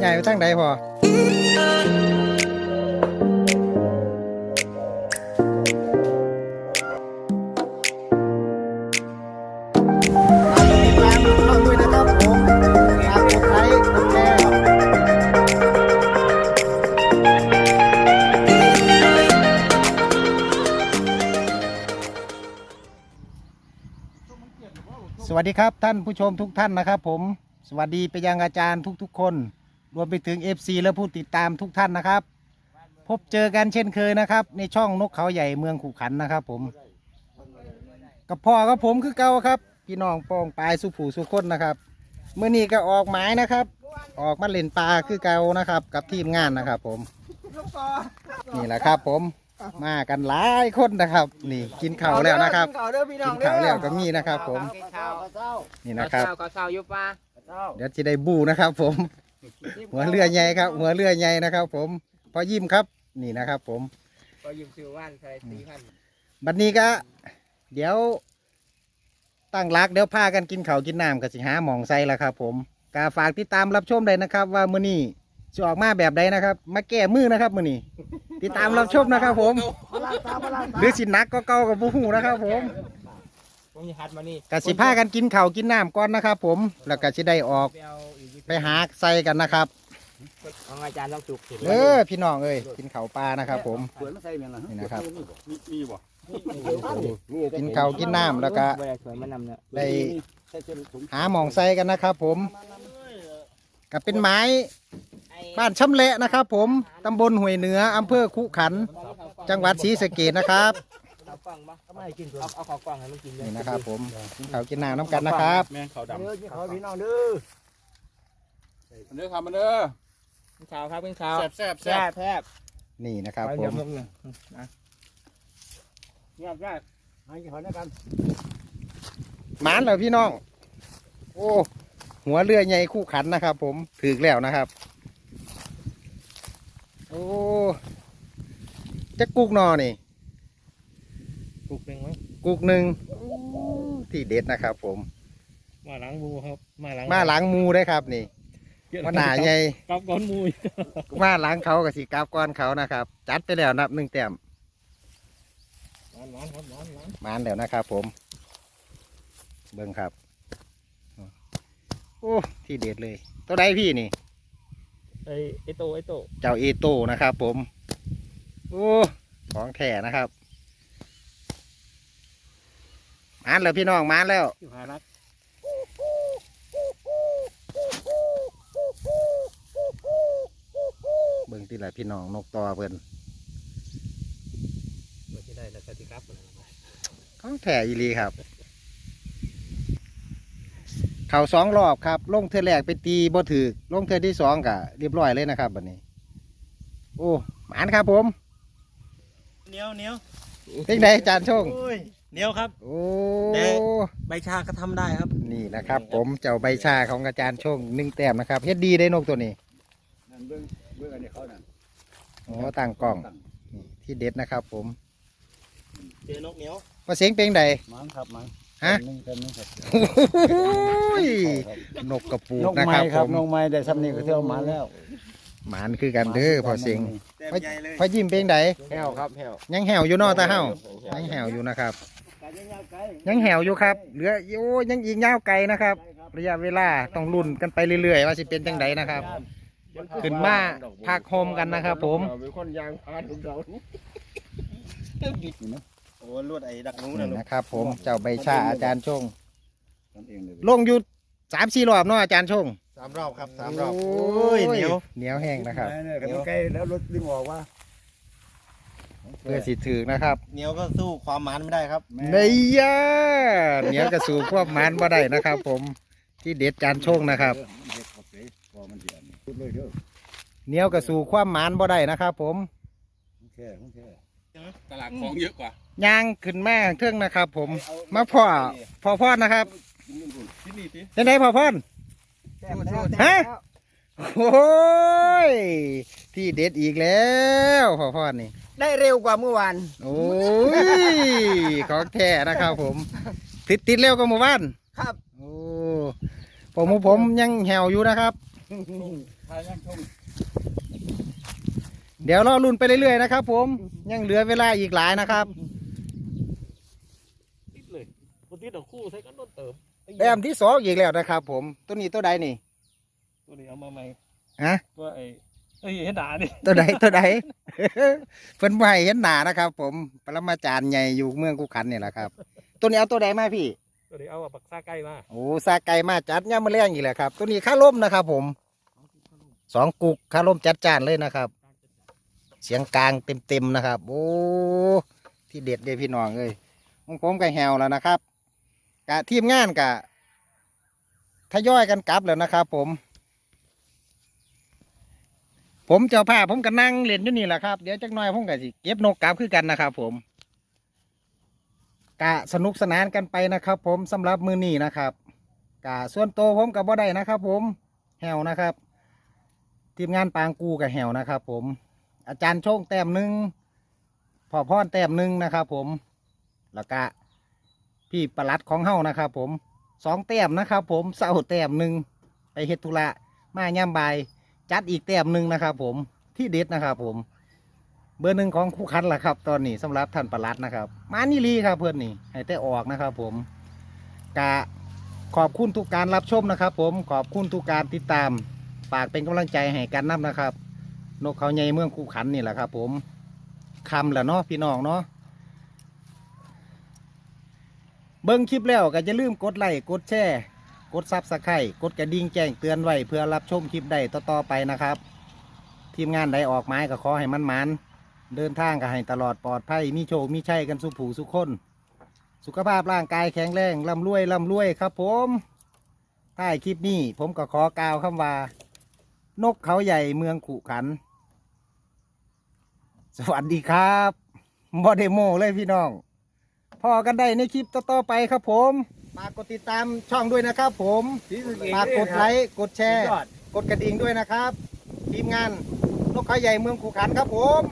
ใหญ่ไปทั้งใดพอติดตามช่องด้วยนะครับผมฝากกดไลค์กดแชร์สวัสดีครับท่านผู้ชมทุกท่านนะครับ ผมสวัสดีไปยังอาจารย์ทุกๆคน รวมไปถึง FC และผู้ติดตามทุกท่านนะครับ พบเจอกันเช่นเคยนะครับ ในช่องนกเขาใหญ่เมืองขุขันนะครับ ผม กับพ่อกับผมคือเก่าครับ พี่น้องปองปลายสุผูสุคนนะครับเมื่อนี้ก็ออกหมายนะครับ ออกมาเล่นปลาคือเก่านะครับ กับทีมงานนะครับ ผมนี่แหละครับ ผมมากันหลายคนนะครับ นี่กินข้าวแล้วนะครับกินข้าวเด้อพี่น้กิองนเด้อข้าวแล้วก็มีนะครับ ผมกินข้าวเช้านี่นะครับข้าวข้าวเช้าอยู่ป่ะเดี๋ยวจะได้บูนะครับ ผม หัวเรือใหญ่ครับ หัวเรือใหญ่นะครับ ผมพอยิ้มครับนี่นะครับ ผมก็ยืมซื้อว่านใส่สี่พันบัดนี้ก็ เดี๋ยว ตั้งรักเดี๋ยวพากันกินข้าวกินน้ำกับสิหาหมองใส่ละครับ ผมกาฝากติดตามรับชมเลยนะครับ ว่ามื้อนี้จะออกมาแบบใดนะครับ มาแก้มือนะครับมื้อนี้ติดตามรับชมนะครับ ผม หรือสิหนักก็เก่ากับผู้หูนะครับ ผมผมจะหัดมานี่กสิพากันกินข้าวกินน้ำก่อนนะครับ ผมแล้วก็สิได้ออก ไปเอาอีก ไปหาใส่กันนะครับ ของอาจารย์ต้องจุกสิเออพี่น้องเอ้ยกินข้าวปลานะครับ ผม เปิดมาใส่เมียงละนี่นะครับ มีมีบ่กินข้าวกินน้ำแล้วก็ เวลาสวยมานำเนี่ยได้ ใส่เส้นถุงหาหมองใส่กันนะครับ ผมก็เป็นไม้บ้านช่ำเละนะครับ ผมตำบลห้วยเหนืออำเภอคุขันจังหวัดศรีสะเกดนะครับเอากล้องปะเอาไม่กินเอาเอาขอกล้องให้มันกินเลยนี่นะครับ ผมกินข้าวกินน้ำน้ำกันนะครับ แมงขาวดำ เด้อกินข้าวพี่น้องเด้อ มันเด้อครับมันเด้อกินข้าวครับกินข้าวแซ่บแซ่บแซ่แซ่บบแซ่บนี่นะครับไปผเดี๋ยวมผมเนี่ยนะแซ่บแซ่บให้กินข้าวด้วยกันหมานเลยพี่น้อง โอ้ หัวเรือใหญ่คู่ขันนะครับ ผมถือแล้วนะครับ โอ้จะกุกนอนี่ปลูกเป็นไหมกุกหนึ่งที่เด็ดนะครับ ผม มาหลังบูครับ มาหลังมาหลังหมูได้ครับนี่ ว่าหนาใหญ่กับก้อนมูมาหลังเขากับสีกราบก้อนเขานะครับ จัดไปแล้วนับหนึ่งแต้มหวานหวานหวานหวานหวานมานแล้วนะครับผม เบิ่งครับ โอ้ที่เด็ดเลย ตัวใดพี่นี่ไอไอโตไอโต เจ้าเอโต้นะครับผม โอ้ของแท้นะครับมานแล้วพี่น้องมานแล้วอยู่หารัก เบิ่ง ที่ไหละพี่น้องนกต่อเพิ่นไม่ได้แล้วกติครับของแท้อีหลีครับ เข่าสองรอบครับลงเทือแรกไปตีบ่ถือลงเทือที่สองกะเรียบร้อยเลยนะครับบัดนี้ โอ้หมานครับผมเหนียวเหนียวเป็นไงอาจารย์โชงโอ้ยเหนียวครับ โอ้แต่ใบชาก็ทำได้ครับ นี่นะครับ ผมเจ้าใบชาของอาจารย์โชงหนึ่งแต้มนะครับเฮ็ดดีได้นกตัวนี้นั่น เบื้องเบื้องอันนี้เขานั่นโอ้ตั้งกล้องนี่ที่เด็ดนะครับ ผมเจอนกเหนียวว่าเสียงเป็นใด มังครับมังฮะหนึ่งเต็มหนึ่งครับโอ้ยนกกระปูนดกนะไม้ครับคผรับมนกไม้ได้ซ้ำนี่ก็เที่ยวมาแล้วหมานคือกันเด้อพอเสียงแต้มใหญ่เลยพอยิ้มเป็นใดแห้วครับแห้วยังแหวอยู่เนอตาเฮายังแหวอยู่นะครับยังแหวอยู่ครับ เหลือโอ้ยังอีกยาวไกลนะครับ ระยะเวลาต้องลุ้นกันไปเรื่อยๆ ว่าสิเป็นจังไดนะครับ ขึ้นมาพักโฮมกันนะครับผม เป็นคนยางพานทุกดอกโอ้ลวดไอ้ดักหนูนะนี่ลูกนะครับผม เจ้าใบชาอาจารย์ชงทำเองเลยลงอยู่สามสี่รอบเนาะอาจารย์ชงสามรอบครับสามรอบโโอ้ยเหนียวเหนียวแห้งนะครับเนี่ยกับใกล้แล้วรถดึงออกว่าเพื่อสิถือนะครับเหนียวก็สู้ความหมานไม่ได้ครับในยาเหนียวกระสู่ควบมันบ่ได้นะครับ ผมที่เด็ดจานชงนะครับ เด็กเขาเสียพอมันเดือดพูด เลยเด้อเหนียวกระสู่ความมันบ่ได้นะครับผมของแค่ของแค่ตลาดของเยอะกว่า ย่างขึ้นแม่เทิงนะครับ ผม มาพ่อพ่อพ่อนะครับที่นี่สิเป็นไงพ่อพ่อฮะโอ้ยที่เด็ดอีกแล้วพ่อพ่อนี่ ได้เร็วกว่าเมื่อวานโอ้ยของแท้นะครับ ผม ติดติดเร็วกว่าหมู่บ้านครับ โอ้ผมผมยังแหวอยู่นะครับ ทายยังชมเดี๋ยวรอรุ่นไปเรื่อยๆนะครับ ผมยังเหลือเวลาอีกหลายนะครับติดเลยคนติดเอาคู่ใส่กันโดนเติมแต้มที่สองอีกแล้วนะครับ ผมตัวนี้ตัวใดนี่ตัวนี้เอามาใหม่ฮะตัวไอ้เอ้ยเห็นหนาดิตัวใดตัวใดเพิ่นบ่ให้เห็นหน้านะครับ ผมปรมาจารย์ใหญ่อยู่เมืองกุขันนี่แหละครับ ตัวนี้เอาตัวใดมาพี่ ตัวนี้เอาปักซาไก่มาโอ้ซาไก่มาจัดย่ามมาแรงอีกแหละครับ ตัวนี้ค่าล่มนะครับ ผมสองกุกค่าล่มจัดจานเลยนะครับ เสียงกลางเต็มๆนะครับ โอ้ที่เด็ดเด้พี่น้องเอ้ยของผมกับแฮวแล้วนะครับกะทีมงานกะทยอยกันกลับแล้วนะครับ ผม ผมเจ้าภาพผมก็นั่งเล่นอยู่นี่แหละครับ เดี๋ยวจักหน่อยผมก็สิเก็บนกกลับคือกันนะครับ ผม กะสนุกสนานกันไปนะครับ ผมสำหรับมือนี้นะครับกะส่วนโตผมกับบ่ได้นะครับ ผมแฮวนะครับ ทีมงานปางกูกับแฮวนะครับ ผม อาจารย์โชงแต้มหนึ่งพ่อพ่อแต้มหนึ่งนะครับ ผมแล้วก็พี่ประหลัดของเฮานะครับ ผมสองแต้มนะครับ ผมเศร้าแต้มหนึ่งไปเฮ็ดธุระมาย่ำบจัดอีกแต้มหนึ่งนะครับ ผมที่เด็ดนะครับ ผม เบอร์หนึ่งของคู่คันล่ะครับ ตอนนี้สำหรับท่านประหลัดนะครับ มานี่ลีครับเพื่อนนี่ให้แต่ออกนะครับ ผมกะขอบคุณทุกการรับชมนะครับ ผมขอบคุณทุกการติดตามฝากเป็นกำลังใจให้กันนํนะครับ นกเขาใหญ่เมืองคู่ขันนี่แหละครับ ผมคำแหละเนาะพี่น้องเนาะเบิ้งคลิปแล้วก็จะลืมกดไลค์กดแชร์กดซับสไครต์กดกระดิ่งแจ้งเตือนไว้เพื่อรับชมคลิปได้ต่อๆไปนะครับ ทีมงานใดออกไม้ก็ขอให้มันมัน เดินทางก็ให้ตลอดปลอดภัยมีโชคมีชัยกันสุขผูสุขคน สุขภาพร่างกายแข็งแรงร่ำรวยร่ำรวยครับ ผมท้ายคลิปนี้ผมก็ขอกล่าวคำว่า นกเขาใหญ่เมืองขุขัน สวัสดีครับบอดโมเลยพี่น้องพอกันได้ในคลิปต่อๆไปครับผมฝากกดติดตามช่องด้วยนะครับ ผมฝากกดไลค์กดแชร์ กดกระดิ่งด้วยนะครับ ทีมงานนกเขาใหญ่เมืองขุขันครับผม